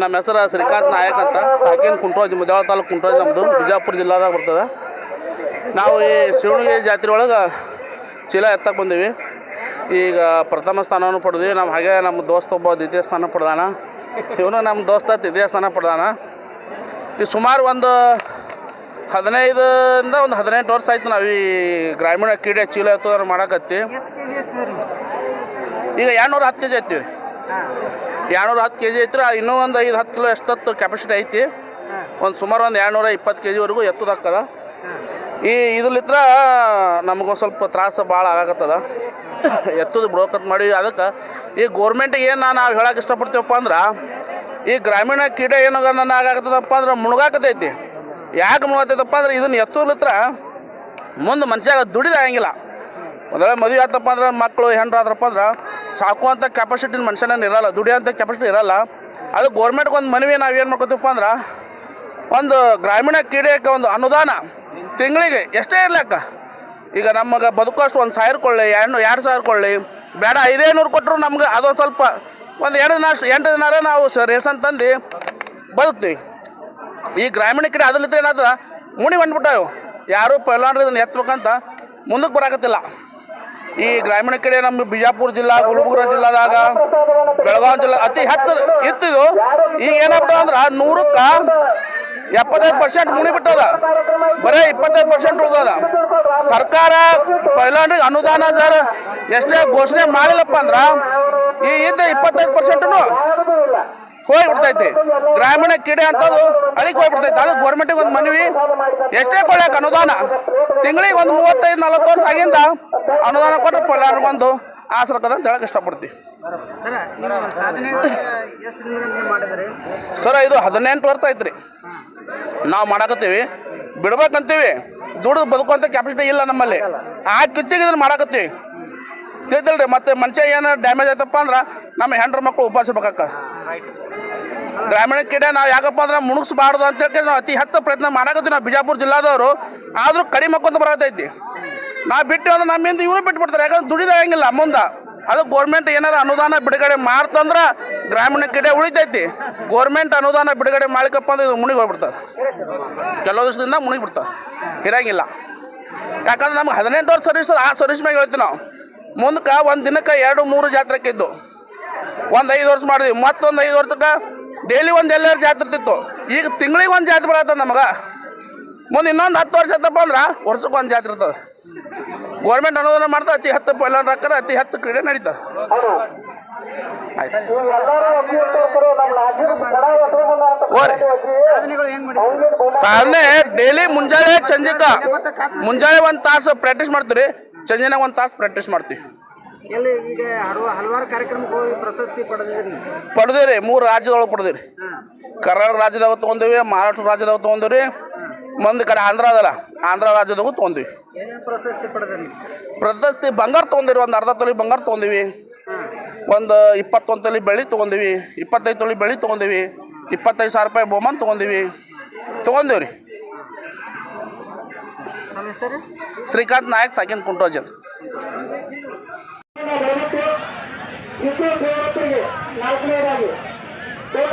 ನಮ್ಮ ಹೆಸರು ಶ್ರೀಕಾಂತ್ ನಾಯಕ್ ಅಂತ. ಸಾಕೇನ್ ಕುಂಟೋಜ್ ಮುದ್ದಾಳ ತಾಲೂಕು ಕುಂಟೋಜ್ ನಮ್ಮದು ಬಿಜಾಪುರ ಜಿಲ್ಲಾದಾಗ ಬರ್ತದೆ. ನಾವು ಈ ಶಿವಣಿಗೆ ಜಾತ್ರೆ ಒಳಗೆ ಚೀಲ ಎತ್ತಕ್ಕೆ ಬಂದೀವಿ. ಈಗ ಪ್ರಥಮ ಸ್ಥಾನವನ್ನು ಪಡೆದ್ವಿ. ನಮ್ಮ ಹಾಗೆ ನಮ್ಮ ದೋಸ್ತ ಒಬ್ಬ ದ್ವಿತೀಯ ಸ್ಥಾನ ಪಡೆದಾನ. ಇವನು ನಮ್ಮ ದೋಸ್ತ ತೃತೀಯ ಸ್ಥಾನ ಪಡೆದಾನ. ಈ ಸುಮಾರು ಒಂದು ಹದಿನೈದರಿಂದ ಒಂದು ಹದಿನೆಂಟು ವರ್ಷ ಆಯ್ತು ನಾವು ಈ ಗ್ರಾಮೀಣ ಕ್ರೀಡೆ ಚೀಲ ಎತ್ತೋದ್ರ ಮಾಡಕತ್ತಿ. ಈಗ ಎರಡುನೂರ ಹತ್ತು ಕೆ ಜಿ ಐತಿ ರೀ ಎರಡುನೂರ ಹತ್ತು ಕೆ ಜಿ ಐತ್ರ ಇನ್ನೂ ಒಂದು ಐದು ಹತ್ತು ಕಿಲೋ ಎಷ್ಟೊತ್ತು ಕೆಪಾಸಿಟಿ ಐತಿ? ಒಂದು ಸುಮಾರು ಒಂದು ಎರಡುನೂರ ಇಪ್ಪತ್ತು ಕೆ ಜಿವರೆಗೂ ಎತ್ತದಾಗ್ತದ ಈ ಇದ್ರಲಿತ್ರ ನಮಗೊಂದು ಸ್ವಲ್ಪ ತ್ರಾಸ ಭಾಳ ಆಗತ್ತದ. ಎತ್ತದು ಬ್ರೋಕತ್ ಮಾಡಿ, ಅದಕ್ಕೆ ಈ ಗೋರ್ಮೆಂಟಿಗೆ ಏನು ನಾವು ಹೇಳಕ್ಕೆ ಇಷ್ಟಪಡ್ತೀವಪ್ಪ ಅಂದ್ರೆ, ಈ ಗ್ರಾಮೀಣ ಕ್ರೀಡೆ ಏನು ನನ್ನ ಆಗಾಕತ್ತದಪ್ಪ ಅಂದ್ರೆ ಮುಳುಗಾಕತೈತಿ. ಯಾಕೆ ಮುಳುಗತೈತಪ್ಪ ಅಂದ್ರೆ ಇದನ್ನು ಎತ್ತಲಿತ್ರ ಮುಂದೆ ಮನುಷ್ಯಾಗ ದುಡಿದಾಗಿಲ್ಲ ಒಂದೊಳ್ಳೆ ಮದುವೆ ಆತಪ್ಪ ಅಂದ್ರೆ ಮಕ್ಕಳು ಹೆಂಡ್ರು ಆದ್ರಪ್ಪ ಅಂದ್ರೆ ಸಾಕುವಂಥ ಕೆಪಾಸಿಟಿನ ಮನುಷ್ಯನ ಇರಲ್ಲ ದುಡಿಯೋಂಥ ಕೆಪಾಸಿಟಿ ಇರಲ್ಲ. ಅದು ಗೋರ್ಮೆಂಟ್ಗೆ ಒಂದು ಮನವಿ ನಾವು ಏನು ಮಾಡ್ಕೊತೀವಪ್ಪ ಅಂದ್ರೆ, ಒಂದು ಗ್ರಾಮೀಣ ಕ್ರೀಡೆಗೆ ಒಂದು ಅನುದಾನ ತಿಂಗಳಿಗೆ ಎಷ್ಟೇ ಇರ್ಲಕ್ಕ ಈಗ ನಮಗೆ ಬದುಕೋಷ್ಟು ಒಂದು ಸಾವಿರ ಕೊಳ್ಳಿ ಎರಡು ಎರಡು ಸಾವಿರ ಕೊಳ್ಳಿ ಬೇಡ ಐದೇ ನೂರು ಕೊಟ್ಟರು ನಮ್ಗೆ ಅದೊಂದು ಸ್ವಲ್ಪ ಒಂದು ಎರಡು ದಿನ ಎಂಟು ದಿನಾರ ನಾವು ರೇಷನ್ ತಂದು ಬದುಕ್ತೀವಿ. ಈ ಗ್ರಾಮೀಣ ಕ್ರೀಡೆ ಅದ್ರಲ್ಲಿದ್ರೆ ಏನಾದ ಮುಣಿ ಬಂದ್ಬಿಟ್ಟಾವು ಯಾರು ಪೈಲಾನ್ರು ಇದನ್ನು ಎತ್ತಬೇಕಂತ ಮುಂದಕ್ಕೆ ಬರಾಕತ್ತಿಲ್ಲ. ಈ ಗ್ರಾಮೀಣ ಕಡೆ ನಮ್ಮ ಬಿಜಾಪುರ ಜಿಲ್ಲಾ, ಗುಲ್ಬರ್ಗ ಜಿಲ್ಲಾದಾಗ ಬೆಳಗಾವಿ ಜಿಲ್ಲಾ ಅತಿ ಹೆಚ್ಚು ಇತ್ತಿದು. ಈಗ ಏನಾಗ್ಬಿಟ್ಟು ಅಂದ್ರೆ ನೂರಕ್ಕೆ ಎಪ್ಪತ್ತೈದು ಪರ್ಸೆಂಟ್ ಮುಣಿಬಿಟ್ಟದ. ಬರೇ ಇಪ್ಪತ್ತೈದು ಪರ್ಸೆಂಟ್ ಉಳ್ದದ. ಸರ್ಕಾರ ಪೈಲಾಂಡ್ರಿಗೆ ಅನುದಾನ ಸರ್ ಎಷ್ಟೇ ಘೋಷಣೆ ಮಾಡಿಲ್ಲಪ್ಪ ಅಂದ್ರೆ ಈ ಇದ್ದ ಇಪ್ಪತ್ತೈದು ಪರ್ಸೆಂಟನು ಹೋಗ್ಬಿಡ್ತೈತಿ. ಗ್ರಾಮೀಣ ಕ್ರೀಡೆ ಅಂತದ್ದು ಅಲ್ಲಿಗೆ ಹೋಗ್ಬಿಡ್ತೈತಿ. ಅದು ಗೌರ್ಮೆಂಟಿಗೆ ಒಂದು ಮನವಿ. ಎಷ್ಟೇ ಕೊಡ್ಯಾಕ ಅನುದಾನ. ತಿಂಗಳಿಗೆ ಒಂದು ಮೂವತ್ತೈದು, ನಲ್ವತ್ತು ವರ್ಷ ಆಗಿಂದ ಅನುದಾನ ಕೊಟ್ಟರೆ ಬಂದು ಆಸರಕದ ಅಂತ ಹೇಳಕ್ಕೆ ಇಷ್ಟಪಡ್ತೀವಿ. ಸರ, ಇದು ಹದಿನೆಂಟು ವರ್ಷ ಐತ್ರಿ ನಾವು ಮಾಡಕತ್ತೀವಿ. ಬಿಡ್ಬೇಕಂತೀವಿ. ದುಡ್ದು ಬದುಕುವಂಥ ಕೆಪಾಸಿಟಿ ಇಲ್ಲ ನಮ್ಮಲ್ಲಿ. ಆ ಕಿಚ್ಚಿಗೆ ಇದನ್ನು ಮಾಡಕತ್ತೀವಿ. ತಿಳಿದಿಲ್ರಿ ಮತ್ತೆ ಮನುಷ್ಯ ಏನು ಡ್ಯಾಮೇಜ್ ಆಯ್ತಪ್ಪ ಅಂದ್ರೆ ನಮ್ಮ ಹೆಂಡ್ರ ಮಕ್ಕಳು ಉಪವಾಸಿರ್ಬೇಕಕ್ಕ ಗ್ರಾಮೀಣ ಕ್ರೀಡೆ ನಾವು ಯಾಕಪ್ಪ ಅಂದ್ರೆ ಮುಣುಗಿಸ್ಬಾರ್ದು ಅಂತ ಹೇಳಿ ನಾವು ಅತಿ ಹೆಚ್ಚು ಪ್ರಯತ್ನ ಮಾಡಾಕತ್ತೀವಿ ನಾವು ಬಿಜಾಪುರ ಜಿಲ್ಲಾದವರು, ಆದರೂ ಕಡಿಮೆ ಹಾಕೊಂತ ಬರತೈತಿ ನಾವು ಬಿಟ್ಟು ಅಂದ್ರೆ ನಮ್ಮಿಂದ ಇವರು ಬಿಟ್ಟು ಬಿಡ್ತಾರೆ ಯಾಕಂದ್ರೆ ದುಡಿದಾಗಂಗಿಲ್ಲ ಮುಂದೆ. ಅದು ಗೋರ್ಮೆಂಟ್ ಏನಾರ ಅನುದಾನ ಬಿಡುಗಡೆ ಮಾಡ್ತಂದ್ರೆ ಗ್ರಾಮೀಣ ಕ್ರೀಡೆ ಉಳಿತೈತಿ. ಗೋರ್ಮೆಂಟ್ ಅನುದಾನ ಬಿಡುಗಡೆ ಮಾಡ್ಕಪ್ಪ ಅಂದ್ರೆ ಇದು ಮುಣಿಗೆ ಹೋಗ್ಬಿಡ್ತದೆ. ಕೆಲವು ದಿವಸದಿಂದ ಮುಣಿಗೆ ಬಿಡ್ತದೆ. ಇರಂಗಿಲ್ಲ. ಯಾಕಂದ್ರೆ ನಮ್ಗೆ ಹದಿನೆಂಟು ವರ್ಷ ಸರ್ವಿಸ್ ಆ ಸರ್ವಿಸ್ ಮ್ಯಾಗೆ ಹೇಳ್ತೀವಿ ನಾವು. ಮುಂದಕ್ಕೆ ಒಂದು ದಿನಕ್ಕೆ ಎರಡು, ಮೂರು ಜಾತ್ರೆ ಇದ್ದು ಒಂದು ಐದು ವರ್ಷ ಮಾಡಿದ್ವಿ. ಮತ್ತೊಂದು ಐದು ವರ್ಷಕ್ಕೆ ಡೈಲಿ ಒಂದು ಎಲ್ಲರ ಜಾತ್ರೆ ಇತ್ತು ಈಗ ತಿಂಗಳಿಗೆ ಒಂದು ಜಾತ್ರೆ ಬಿಡತ್ತ ನಮಗೆ. ಮುಂದೆ ಇನ್ನೊಂದು ಹತ್ತು ವರ್ಷ ಆಯ್ತಪ್ಪ ಅಂದ್ರೆ ವರ್ಷಕ್ಕೆ ಒಂದು ಜಾತ್ರೆ ಇರ್ತದೆ. ಗೋರ್ಮೆಂಟ್ ಅನುದಾನ ಮಾಡ್ತಾ ಅತಿ ಹತ್ತು ಪೈಲಾನ್ ರೊಕ್ಕರ ಅತಿ ಹೆಚ್ಚು ಕ್ರೀಡೆ ನಡೀತದೆ. ಆಯ್ತು. ಸಾಧನೆ ಡೈಲಿ ಮುಂಜಾನೆ ಸಂಜಿಕ ಮುಂಜಾನೆ ಒಂದು ತಾಸು ಪ್ರಾಕ್ಟೀಸ್ ಮಾಡ್ತೀವಿ ಸಂಜೆನಾಗ ಒಂದು ತಾಸು ಪ್ರಾಕ್ಟೀಸ್ ಮಾಡ್ತೀವಿ. ಈಗ ಹಲವು ಹಲವಾರು ಕಾರ್ಯಕ್ರಮಕ್ಕೆ ಪ್ರಶಸ್ತಿ ಮೂರು ರಾಜ್ಯದೊಳಗೆ ಪಡೆದಿರಿ ಕರ್ನಾಟಕ ರಾಜ್ಯದಾಗ ತೊಗೊಂಡಿವಿ ಮಹಾರಾಷ್ಟ್ರ ರಾಜ್ಯದಾಗ ತೊಗೊಂಡಿವಿ ಮಂದಿ ಕಡೆ ಆಂಧ್ರ ಅದಲ್ಲ ಆಂಧ್ರ ರಾಜ್ಯದಾಗೂ ತೊಗೊಂಡಿವಿ. ಪ್ರಶಸ್ತಿ ಪಡೆದ್ರಿ? ಪ್ರಶಸ್ತಿ ಬಂಗಾರ ತೊಗೊಂಡಿರಿ ಒಂದು ಅರ್ಧ ತೊಲಿ ಬಂಗಾರ ತೊಗೊಂಡಿವಿ. ಒಂದು ಇಪ್ಪತ್ತೊಂದು ತೊಲಿ ಬೆಳ್ಳಿ ತೊಗೊಂಡಿವಿ ಇಪ್ಪತ್ತೈದು ತೊಲಿ ಬೆಳ್ಳಿ ತೊಗೊಂಡಿವಿ ಇಪ್ಪತ್ತೈದು ಸಾವಿರ ರೂಪಾಯಿ ಬಹುಮಾನ ತೊಗೊಂಡಿವಿ. ತೊಗೊಂಡಿವಿ ರೀ ಹೆಸರು ಶ್ರೀಕಾಂತ್ ನಾಯಕ್ ಸಾಕಿನ್ ಕುಂಟೋಜನ್ ನಾಲ್ಕನೇದಾಗಿ.